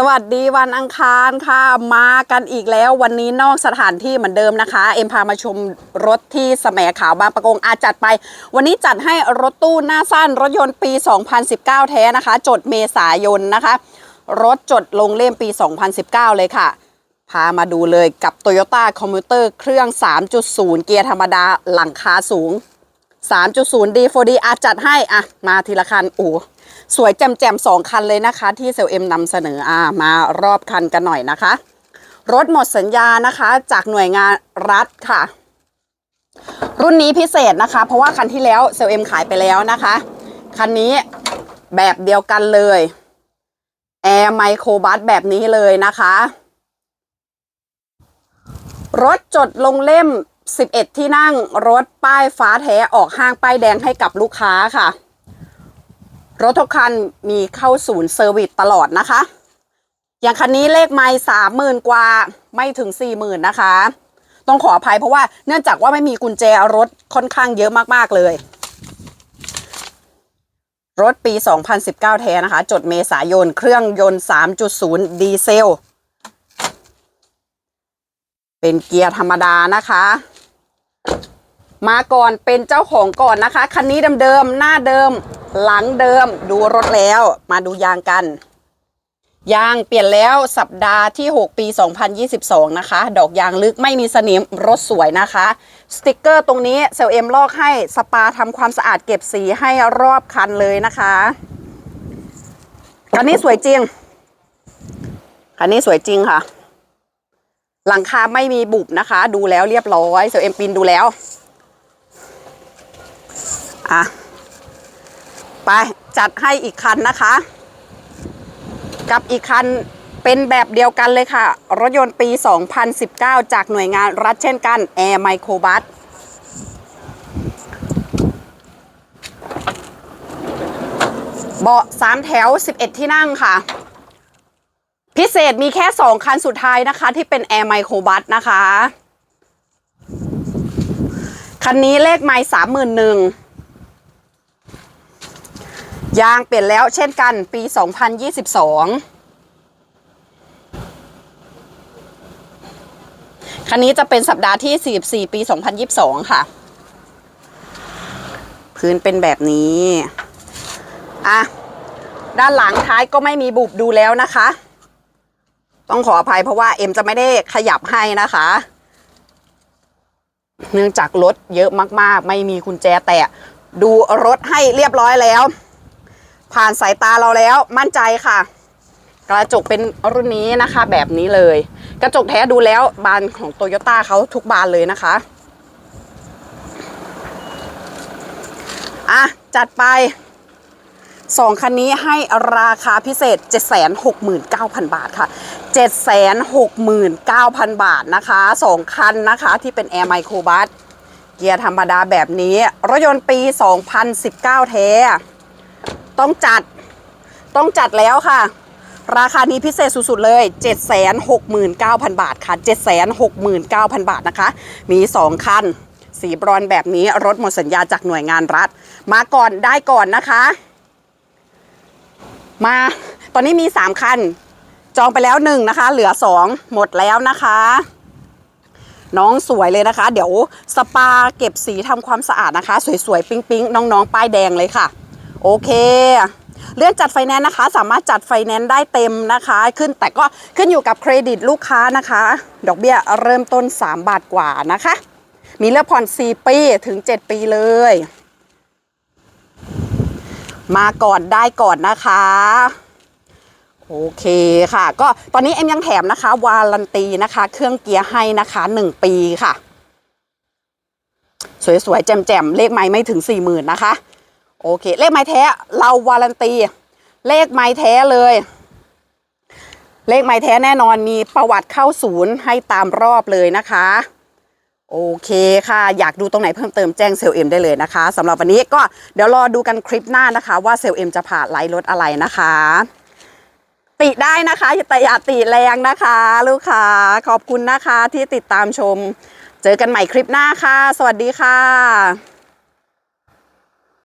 สวัสดีวันอังคารค่ะมากันอีกแล้ววันนี้นอกสถานที่เหมือนเดิมนะคะ เอ็มพามาชมรถที่แสมขาวบางประกงอาจัดไป วันนี้จัดให้รถตู้หน้าสั้นรถยนต์ปี 2019 แท้นะคะ จดเมษายนนะคะ รถจดลงเล่มปี 2019 เลยค่ะ พามาดูเลยกับ Toyota Commuter เครื่อง 3.0 เกียร์ธรรมดาหลังคาสูง 3.0 D4D อาจัดให้อะมาทีละคันโอ้ สวยแจ่มๆสองคันเลยนะคะ ที่เซลเอ็มนำเสนออามารอบคันกันหน่อยนะคะ รถหมดสัญญานะคะ จากหน่วยงานรัฐค่ะ รุ่นนี้พิเศษนะคะ เพราะว่าคันที่แล้วเซลเอ็มขายไปแล้วนะคะ คันนี้แบบเดียวกันเลยแอร์ไมโครบัสแบบนี้เลยนะคะ รถจดลงเล่ม 11 ที่นั่งรถป้ายฟ้าแท้ออกห้างป้ายแดงให้กับลูกค้าค่ะ รถทุกคันมีเข้าศูนย์เซอร์วิสตลอดนะคะ อย่างคันนี้เลขไม่สามหมื่นกว่าไม่ถึงสี่หมื่นนะคะ ต้องขออภัยเพราะว่าเนื่องจากว่าไม่มีกุญแจรถค่อนข้างเยอะมากๆเลย รถปี 2019 แท้นะคะ จดเมษายน เครื่องยนต์ 3.0 ดีเซล เป็นเกียร์ธรรมดานะคะมาก่อนเป็นเจ้าของก่อนนะคะ คันนี้เดิมๆหน้าเดิม หลังเดิมดูรถแล้วมาดูยางกัน ยางเปลี่ยนแล้วสัปดาห์ที่ 6 ปี 2022 นะคะ ดอกยางลึกไม่มีสนิมรถสวยนะคะ สติกเกอร์ตรงนี้เซลเอ็มลอกให้สปาทำความสะอาดเก็บสีให้รอบคันเลยนะคะคันนี้สวยจริงคันนี้สวยจริงค่ะ หลังคาไม่มีบุบนะคะ ดูแล้วเรียบร้อยเซลเอ็มปินดูแล้ว อะ ไป จัดให้อีกคันนะคะ กับอีกคันเป็นแบบเดียวกันเลยค่ะ รถยนต์ปี 2019 จากหน่วยงานรัฐเช่นกัน Air Microbus เบาะ3แถว 11 ที่นั่งค่ะ พิเศษมีแค่ 2 คันสุดท้ายนะคะ ที่เป็น Air Microbus นะคะ คันนี้เลขไม่สามหมื่นหนึ่ง ยางเปลี่ยนแล้วเช่นกันปี 2022 คันนี้จะเป็นสัปดาห์ที่ 44 ปี 2022 ค่ะ พื้นเป็นแบบนี้ อะ ด้านหลังท้ายก็ไม่มีบุบดูแล้วนะคะ ต้องขออภัยเพราะว่าเอ็มจะไม่ได้ขยับให้นะคะ เนื่องจากรถเยอะมากๆ ไม่มีกุญแจแตะดูรถให้เรียบร้อยแล้ว ผ่านสายตาเราแล้วมั่นใจค่ะ กระจกเป็นรุ่นนี้นะคะ แบบนี้เลย กระจกแท้ดูแล้วบานของโตโยต้าเขาทุกบานเลยนะคะอะจัดไปสองคันนี้ให้ราคาพิเศษ 769,000 บาทค่ะ 769,000 บาทนะคะสองคันนะคะที่เป็น Air Micro Bus เกียร์ธรรมดาแบบนี้ รถยนต์ปี 2019 แท้ ต้องจัดต้องจัดแล้วค่ะ ราคานี้พิเศษสุดๆเลย 769,000 บาทค่ะ 769,000 บาทนะคะ มี 2 คัน สีบรอนแบบนี้รถหมดสัญญาจากหน่วยงานรัฐ มาก่อนได้ก่อนนะคะ มาตอนนี้มี 3 คัน จองไปแล้วหนึ่งนะคะ เหลือ 2 หมดแล้วนะคะน้องสวยเลยนะคะ เดี๋ยวสปาเก็บสีทำความสะอาดนะคะ สวยๆ ปิ๊งๆ น้องๆ ป้ายแดงเลยค่ะ โอเค เลื่อนจัดไฟแนนซ์นะคะ สามารถจัดไฟแนนซ์ได้เต็มนะคะ ขึ้นแต่ก็ขึ้นอยู่กับเครดิตลูกค้านะคะ ดอกเบี้ยเริ่มต้น 3 บาทกว่านะคะ มีเลือกผ่อน 4 ปีถึง 7 ปีเลย มาก่อนได้ก่อนนะคะโอเคค่ะ ก็ตอนนี้เอ็มยังแถมนะคะ วารันตีนะคะ เครื่องเกียร์ให้นะคะ 1 ปีค่ะ สวยๆ แจ่มๆ เลขไม้ไม่ถึง 40,000 นะคะ โอเค เลขไม้แท้เราวารันตี เลขไม้แท้เลย เลขไม้แท้แน่นอนมีประวัติเข้าศูนย์ให้ตามรอบเลยนะคะ โอเคค่ะ อยากดูตรงไหนเพิ่มเติมแจ้งเซลเอ็มได้เลยนะคะสำหรับวันนี้ก็เดี๋ยวรอดูกันคลิปหน้านะคะ ว่าเซลเอ็มจะผ่าไลฟ์รถอะไรนะคะ ติได้นะคะแต่อย่าติแรงนะคะ ลูกค้าขอบคุณนะคะที่ติดตามชม เจอกันใหม่คลิปหน้าค่ะ สวัสดีค่ะ